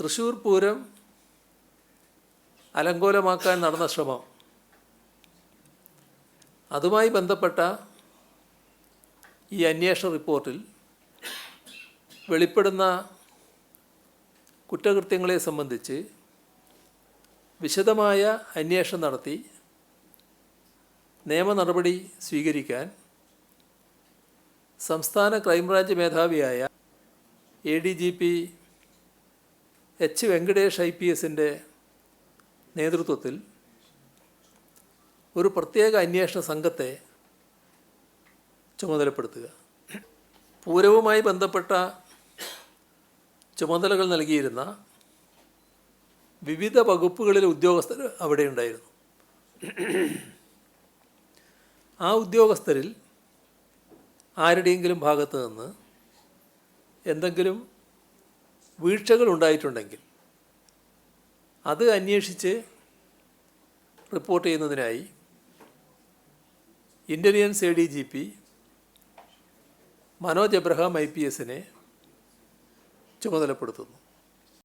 തൃശ്ശൂർ പൂരം അലങ്കോലമാക്കാൻ നടന്ന ശ്രമം. അതുമായി ബന്ധപ്പെട്ട ഈ അന്വേഷണ റിപ്പോർട്ടിൽ വെളിപ്പെടുന്ന കുറ്റകൃത്യങ്ങളെ സംബന്ധിച്ച് വിശദമായ അന്വേഷണം നടത്തി നിയമ നടപടി സ്വീകരിക്കാൻ സംസ്ഥാന crime branch മേധാവിയായ A D G P H Venkatesh I P എസിന്റെ നേതൃത്വത്തിൽ ഒരു പ്രത്യേക അന്വേഷണ സംഘത്തെ ചുമതലപ്പെടുത്തുക. പൂരവുമായി ബന്ധപ്പെട്ട ചുമതലകൾ നൽകിയിരുന്ന വിവിധ വകുപ്പുകളിലെ ഉദ്യോഗസ്ഥർ അവിടെ ഉണ്ടായിരുന്നു. ആ ഉദ്യോഗസ്ഥരിൽ ആരുടെയെങ്കിലും ഭാഗത്ത് നിന്ന് എന്തെങ്കിലും വീഴ്ചകൾ ഉണ്ടായിട്ടുണ്ടെങ്കിൽ അത് അന്വേഷിച്ച് റിപ്പോർട്ട് ചെയ്യുന്നതിനായി intelligence A D G P Manoj Abraham I P എസിനെ ചുമതലപ്പെടുത്തുന്നു.